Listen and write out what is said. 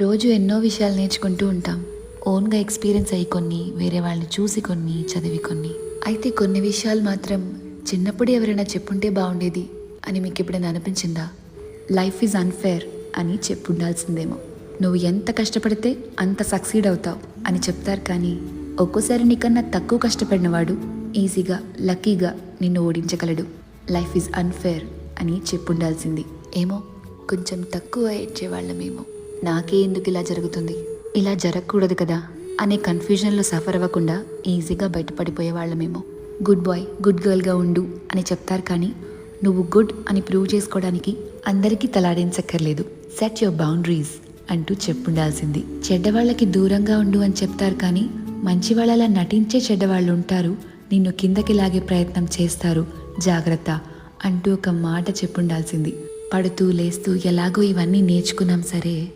రోజు ఎన్నో విషయాలు నేర్చుకుంటూ ఉంటాం. ఓన్గా ఎక్స్పీరియన్స్ అయ్యి కొన్ని వేరే వాళ్ళని చూసి కొన్ని చదివి కొన్ని. అయితే కొన్ని విషయాలు మాత్రం చిన్నప్పుడు ఎవరైనా చెప్పుంటే బాగుండేది అని మీకు ఎప్పుడైనా అనిపించిందా? లైఫ్ ఈజ్ అన్ఫేర్ అని చెప్పుండాల్సిందేమో. నువ్వు ఎంత కష్టపడితే అంత సక్సీడ్ అవుతావు అని చెప్తారు కానీ ఒక్కోసారి నీకన్నా తక్కువ కష్టపడినవాడు ఈజీగా లక్కీగా నిన్ను ఓడించగలడు. లైఫ్ ఈజ్ అన్ఫేర్ అని చెప్పుండాల్సింది. ఏమో కొంచెం తక్కువ ఏడ్చేవాళ్ళమేమో. నాకే ఎందుకు ఇలా జరుగుతుంది? ఇలా జరగకూడదు కదా? అనే కన్ఫ్యూజన్లో సఫర్ అవ్వకుండా ఈజీగా బయటపడిపోయే వాళ్ళమేమో గుడ్ బాయ్ గుడ్ గర్ల్గా ఉండు అని చెప్తారు కానీ నువ్వు గుడ్ అని ప్రూవ్ చేసుకోవడానికి అందరికీ తలాడించక్కర్లేదు. సెట్ యువర్ బౌండరీస్ అంటూ చెప్పుండాల్సింది. చెడ్డవాళ్ళకి దూరంగా ఉండు అని చెప్తారు కానీ మంచి వాళ్ళలా నటించే చెడ్డవాళ్ళు ఉంటారు. నిన్ను కిందకి లాగే ప్రయత్నం చేస్తారు. జాగ్రత్త అంటూ ఒక మాట చెప్పుండాల్సింది. పడుతూ లేస్తూ ఎలాగో ఇవన్నీ నేర్చుకున్నాం సరే.